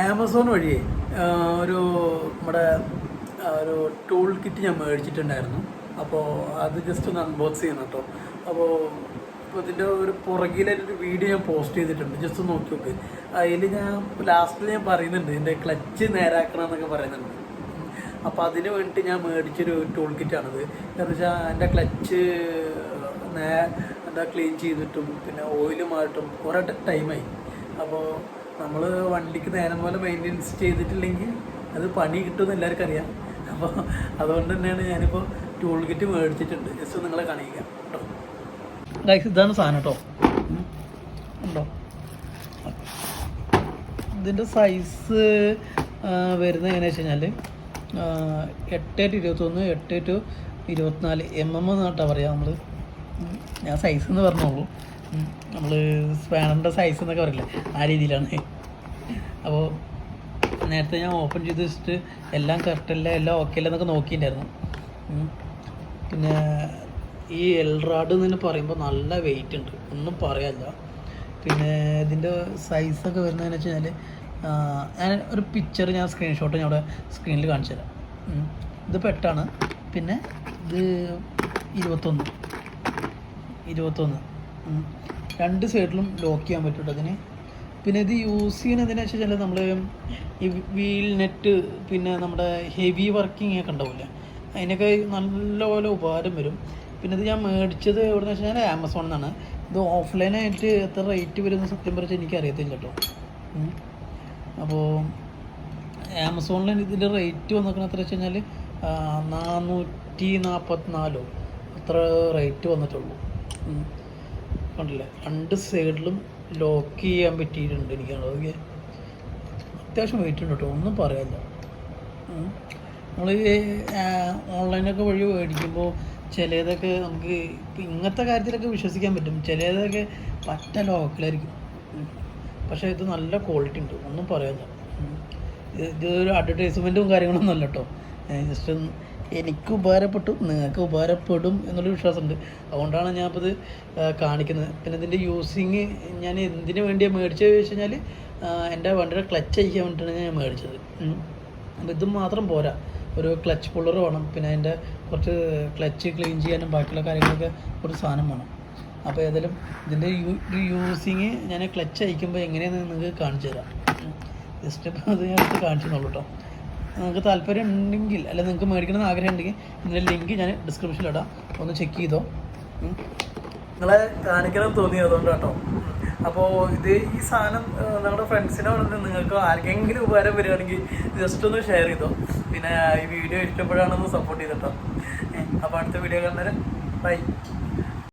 Amazon വഴി ആ, ഒരു നമ്മുടെ ഒരു ടൂൾ കിറ്റ് ഞാൻ മേടിച്ചിട്ടുണ്ടായിരുന്നു. അപ്പോൾ അത് ജസ്റ്റ് ഒന്ന് അൺബോക്സ് ചെയ്യണം കേട്ടോ. അപ്പോൾ ഇതിന്റെ ഒരു പുറകിലൊരു വീഡിയോ ഞാൻ പോസ്റ്റ് ചെയ്തിട്ടുണ്ട്. ജസ്റ്റ് നോക്കി നോക്ക്. അതിൽ ഞാൻ ലാസ്റ്റിൽ ഞാൻ പറയുന്നുണ്ട് എന്റെ ക്ലച്ച് നേരാക്കണം എന്നൊക്കെ പറയുന്നുണ്ട്. അപ്പോൾ അതിന് വേണ്ടിയിട്ട് ഞാൻ മേടിച്ചൊരു ടൂൾ കിറ്റാണിത് എന്ന് വെച്ചാൽ എന്റെ ക്ലച്ച് നേ എന്താ ക്ലീൻ ചെയ്തിട്ടും പിന്നെ ഓയിലുമായിട്ടും കുറേ ടൈമായി അപ്പോൾ നമ്മൾ വണ്ടിക്ക് നേരം പോലെ മെയിന്റെനൻസ് ചെയ്തിട്ടില്ലെങ്കിൽ അത് പണി കിട്ടുമെന്ന് എല്ലാവർക്കും അറിയാം. അപ്പോൾ അതുകൊണ്ട് തന്നെയാണ് ഞാനിപ്പോൾ ടൂൾ കിറ്റ് മേടിച്ചിട്ടുണ്ട്. ജസ്റ്റ് നിങ്ങളെ കാണിക്കുക കേട്ടോ? ഗൈസ് ഇതാണ് സാധനം കേട്ടോ. ഉണ്ടോ? ഇതിന്റെ സൈസ് വരുന്നത് എങ്ങനെയാണെന്ന് വെച്ച് കഴിഞ്ഞാൽ എട്ട് ടു ഇരുപത്തൊന്ന് എട്ട് ടു ഇരുപത്തിനാല് എം എം എന്നാട്ടാണ് പറയാം നമ്മൾ ഞാൻ സൈസ് എന്ന് പറഞ്ഞോളൂ. നമ്മൾ സ്പാനറിന്റെ സൈസ് എന്നൊക്കെ പറയില്ലേ? ആ രീതിയിലാണ്. അപ്പോൾ നേരത്തെ ഞാൻ ഓപ്പൺ ചെയ്ത് വെച്ചിട്ട് എല്ലാം കറക്റ്റല്ല എല്ലാം ഓക്കെ അല്ല എന്നൊക്കെ നോക്കിയിട്ടുണ്ടായിരുന്നു. പിന്നെ ഈ എൽറാഡ് എന്ന് പറയുമ്പോൾ നല്ല വെയിറ്റ് ഉണ്ട്. ഒന്നും പറയാനില്ല. പിന്നെ ഇതിന്റെ സൈസൊക്കെ വരുന്നതെന്ന് വെച്ച് കഴിഞ്ഞാൽ ഞാൻ ഒരു പിക്ചർ ഞാൻ സ്ക്രീൻഷോട്ട് ഞാൻ അവിടെ സ്ക്രീനിൽ കാണിച്ചു തരാം. ഇത് പെട്ടാണ് പിന്നെ ഇത് ഇരുപത്തൊന്ന്. ഇരുപത്തൊന്ന്. രണ്ട് സൈഡിലും ലോക്ക് ചെയ്യാൻ പറ്റും അതിന്. പിന്നെ ഇത് യൂസ് ചെയ്യുന്നതിന് വെച്ചാൽ നമ്മൾ ഈ വീൽ നെറ്റ് പിന്നെ നമ്മുടെ ഹെവി വർക്കിംഗ് ഒക്കെ ഉണ്ടാവില്ലേ? അതിനൊക്കെ നല്ലപോലെ ഉപകാരം വരും. പിന്നെ ഇത് ഞാൻ മേടിച്ചത് എവിടെ നിന്ന് വെച്ചാൽ ആമസോണിൽ നിന്നാണ് ഇത് ഓഫ്ലൈനായിട്ട് എത്ര റേറ്റ് വരുന്ന സത്യം പറഞ്ഞാൽ എനിക്ക് അറിയത്തില്ല കേട്ടോ അപ്പോൾ ആമസോണിൽ ഇതിന്റെ റേറ്റ് വന്നിരിക്കുന്നത് എത്ര വെച്ച് കഴിഞ്ഞാൽ നാനൂറ്റി നാൽപ്പത്തിനാലോ അത്ര റേറ്റ് വന്നിട്ടുള്ളൂ. കണ്ടില്ലേ? രണ്ട് സൈഡിലും ലോക്ക് ചെയ്യാൻ പറ്റിയിട്ടുണ്ട് എനിക്കാണ് അതൊക്കെ അത്യാവശ്യം വെയിറ്റ് ഉണ്ട് കേട്ടോ. ഒന്നും പറയാനില്ല നമ്മൾ ഓൺലൈനൊക്കെ വഴി മേടിക്കുമ്പോൾ ചിലതൊക്കെ നമുക്ക് ഇങ്ങനത്തെ കാര്യത്തിലൊക്കെ വിശ്വസിക്കാൻ പറ്റും. ചിലതൊക്കെ പറ്റ ലോക്കലായിരിക്കും പക്ഷെ ഇത് നല്ല ക്വാളിറ്റി ഉണ്ട്. ഒന്നും പറയാനില്ല ഇത് ഇതൊരു അഡ്വർടൈസ്മെന്റും കാര്യങ്ങളൊന്നും അല്ല കേട്ടോ. ജസ്റ്റ് എനിക്ക് ഉപകാരപ്പെട്ടു നിങ്ങൾക്ക് ഉപകാരപ്പെടും എന്നുള്ള വിശ്വാസമുണ്ട്. അതുകൊണ്ടാണ് ഞാൻ ഇപ്പോൾ ഇത് കാണിക്കുന്നത്. പിന്നെ ഇതിന്റെ യൂസിങ് ഞാൻ എന്തിനു വേണ്ടിയാണ് മേടിച്ചത് ചോദിച്ചു കഴിഞ്ഞാൽ എന്റെ വണ്ടിയുടെ ക്ലച്ച് അയക്കാൻ വേണ്ടിയിട്ടാണ് ഞാൻ മേടിച്ചത്. അപ്പോൾ ഇത് മാത്രം പോരാ. ഒരു ക്ലച്ച് പുള്ളർ വേണം പിന്നെ അതിന്റെ കുറച്ച് ക്ലച്ച് ക്ലീൻ ചെയ്യാനും ബാക്കിയുള്ള കാര്യങ്ങളൊക്കെ ഒരു സാധനം വേണം. അപ്പോൾ ഏതായാലും ഇതിന്റെ യൂ യൂസിങ് ഞാൻ ക്ലച്ച് അയക്കുമ്പോൾ എങ്ങനെയാണെന്ന് നിങ്ങൾക്ക് കാണിച്ചു തരാം ജസ്റ്റ് ഇപ്പോൾ അത് ഞാൻ കാണിച്ചു തന്നുള്ളൂ കേട്ടോ നിങ്ങൾക്ക് താല്പര്യം ഉണ്ടെങ്കിൽ അല്ലെങ്കിൽ നിങ്ങൾക്ക് മേടിക്കണമെന്ന് ആഗ്രഹം ഉണ്ടെങ്കിൽ ഇതിന്റെ ലിങ്ക് ഞാൻ ഡിസ്ക്രിപ്ഷനിൽ ഇടാം. ഒന്ന് ചെക്ക് ചെയ്തോ. നിങ്ങളെ കാണിക്കണം തോന്നിയതുകൊണ്ട് കേട്ടോ അപ്പോൾ ഇത് ഈ സാധനം നമ്മുടെ ഫ്രണ്ട്സിനോ നിങ്ങൾക്ക് ആർക്കെങ്കിലും ഉപകാരം വരികയാണെങ്കിൽ ജസ്റ്റ് ഒന്ന് ഷെയർ ചെയ്തോ. പിന്നെ ഈ വീഡിയോ ഇഷ്ടപ്പെടുകയാണെന്ന് സപ്പോർട്ട് ചെയ്തിട്ടോ. അപ്പോൾ അടുത്ത വീഡിയോ കാണുന്നേരം ബൈ